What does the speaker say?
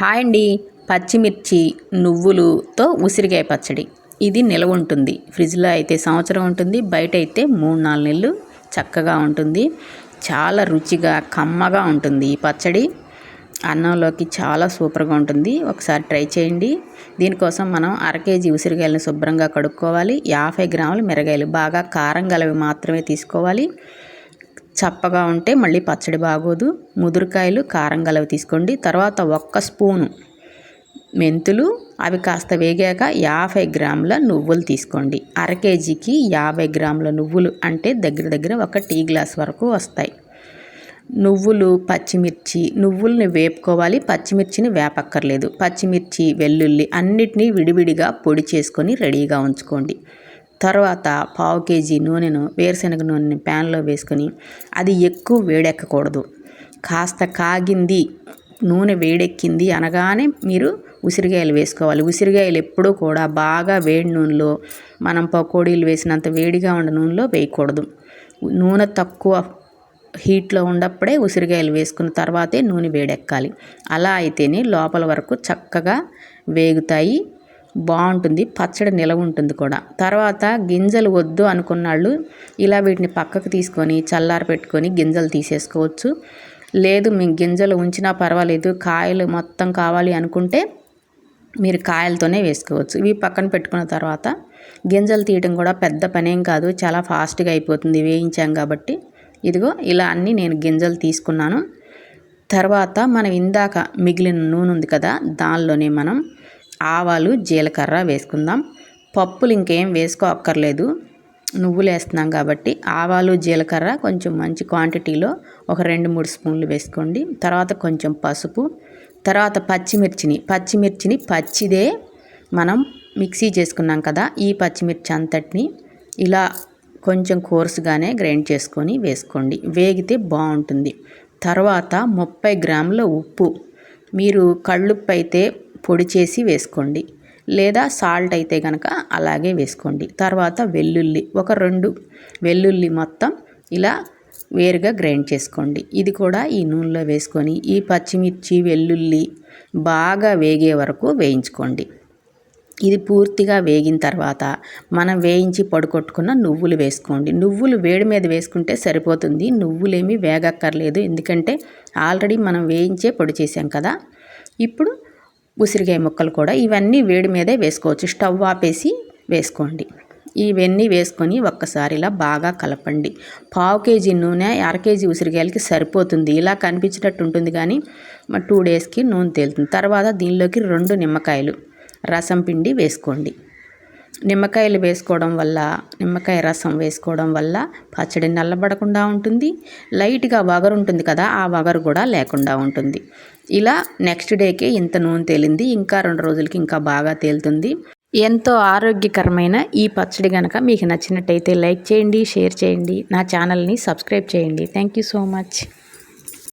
Hi అండి పచ్చిమిర్చి నువ్వులుతో ఉసిరికాయ పచ్చడి. ఇది నిలవ ఉంటుంది. ఫ్రిడ్జ్లో అయితే సంవత్సరం ఉంటుంది. బయట అయితే మూడు నాలుగు నెలలు చక్కగా ఉంటుంది. చాలా రుచిగా కమ్మగా ఉంటుంది ఈ పచ్చడి. అన్నంలోకి చాలా సూపర్గా ఉంటుంది. ఒకసారి ట్రై చేయండి. దీనికోసం మనం అర కేజీ ఉసిరికాయలను శుభ్రంగా కడుక్కోవాలి. యాభై గ్రాములు మిరగాయలు. బాగా కారం గలవి మాత్రమే తీసుకోవాలి. చప్పగా ఉంటే మళ్ళీ పచ్చడి బాగోదు. ముదురుకాయలు కారం గలవి తీసుకోండి. తర్వాత ఒక్క స్పూను మెంతులు. అవి కాస్త వేగాక యాభై గ్రాముల నువ్వులు తీసుకోండి. అర కేజీకి యాభై గ్రాముల నువ్వులు అంటే దగ్గర దగ్గర ఒక టీ గ్లాస్ వరకు వస్తాయి. నువ్వులు పచ్చిమిర్చి. నువ్వుల్ని వేపుకోవాలి. పచ్చిమిర్చిని వేపక్కర్లేదు. పచ్చిమిర్చి వెల్లుల్లి అన్నిటినీ విడివిడిగా పొడి చేసుకొని రెడీగా ఉంచుకోండి. తర్వాత పావు కేజీ నూనెను వేరుశనగ నూనెని ప్యాన్లో వేసుకొని అది ఎక్కువ వేడెక్కకూడదు. కాస్త కాగింది నూనె వేడెక్కింది అనగానే మీరు ఉసిరికాయలు వేసుకోవాలి. ఉసిరికాయలు ఎప్పుడూ కూడా బాగా వేడి నూనెలో మనం పకోడీలు వేసినంత వేడిగా ఉన్న నూనెలో వేయకూడదు. నూనె తక్కువ హీట్లో ఉన్నప్పుడే ఉసిరికాయలు వేసుకున్న తర్వాతే నూనె వేడెక్కాలి. అలా అయితేనే లోపల వరకు చక్కగా వేగుతాయి. బాగుంటుంది పచ్చడి నిలవ ఉంటుంది కూడా. తర్వాత గింజలు వద్దు అనుకున్నాళ్ళు ఇలా వీటిని పక్కకు తీసుకొని చల్లారి పెట్టుకొని గింజలు తీసేసుకోవచ్చు. లేదు మీ గింజలు ఉంచినా పర్వాలేదు కాయలు మొత్తం కావాలి అనుకుంటే మీరు కాయలతోనే వేసుకోవచ్చు. ఇవి పక్కన పెట్టుకున్న తర్వాత గింజలు తీయడం కూడా పెద్ద పనేం కాదు చాలా ఫాస్ట్గా అయిపోతుంది వేయించాం కాబట్టి. ఇదిగో ఇలా అన్నీ నేను గింజలు తీసుకున్నాను. తర్వాత మనం ఇందాక మిగిలిన నూనె ఉంది కదా దానిలోనే మనం ఆవాలు జీలకర్ర వేసుకుందాం. పప్పులు ఇంకేం వేసుకోక్కర్లేదు. నువ్వులు వేస్తున్నాం కాబట్టి ఆవాలు జీలకర్ర కొంచెం మంచి క్వాంటిటీలో ఒక రెండు మూడు స్పూన్లు వేసుకోండి. తర్వాత కొంచెం పసుపు. తర్వాత పచ్చిమిర్చిని పచ్చిమిర్చిని పచ్చిదే మనం మిక్సీ చేసుకున్నాం కదా ఈ పచ్చిమిర్చి అంతటిని ఇలా కొంచెం కోర్సుగానే గ్రైండ్ చేసుకొని వేసుకోండి. వేగితే బాగుంటుంది. తర్వాత ముప్పై గ్రాముల ఉప్పు. మీరు కళ్ళుప్పు అయితే పొడి చేసి వేసుకోండి. లేదా సాల్ట్ అయితే కనుక అలాగే వేసుకోండి. తర్వాత వెల్లుల్లి ఒక రెండు వెల్లుల్లి మొత్తం ఇలా వేరుగా గ్రైండ్ చేసుకోండి. ఇది కూడా ఈ నూనెలో వేసుకొని ఈ పచ్చిమిర్చి వెల్లుల్లి బాగా వేగే వరకు వేయించుకోండి. ఇది పూర్తిగా వేగిన తర్వాత మనం వేయించి పడుకొట్టుకున్న నువ్వులు వేసుకోండి. నువ్వులు వేడి మీద వేసుకుంటే సరిపోతుంది. నువ్వులేమీ వేగక్కర్లేదు. ఎందుకంటే ఆల్రెడీ మనం వేయించే పొడి చేసాం కదా. ఇప్పుడు ఉసిరికాయ ముక్కలు కూడా ఇవన్నీ వేడి మీదే వేసుకోవచ్చు. స్టవ్ ఆపేసి వేసుకోండి. ఇవన్నీ వేసుకొని ఒక్కసారి ఇలా బాగా కలపండి. పావు కేజీ నూనె అర కేజీ ఉసిరికాయలకి సరిపోతుంది. ఇలా కనిపించేటట్టు ఉంటుంది కానీ టూ డేస్కి నూనె తేలుతుంది. తర్వాత దీనిలోకి రెండు నిమ్మకాయలు రసం పిండి వేసుకోండి. నిమ్మకాయలు వేసుకోవడం వల్ల నిమ్మకాయ రసం వేసుకోవడం వల్ల పచ్చడి నల్లబడకుండా ఉంటుంది. లైట్గా వగరు ఉంటుంది కదా ఆ వగరు కూడా లేకుండా ఉంటుంది. ఇలా నెక్స్ట్ డేకే ఇంత నూనె తేలింది. ఇంకా రెండు రోజులకి ఇంకా బాగా తేలుతుంది. ఎంతో ఆరోగ్యకరమైన ఈ పచ్చడి కనుక మీకు నచ్చినట్టయితే లైక్ చేయండి షేర్ చేయండి. నా ఛానల్ని సబ్స్క్రైబ్ చేయండి. Thank you so much.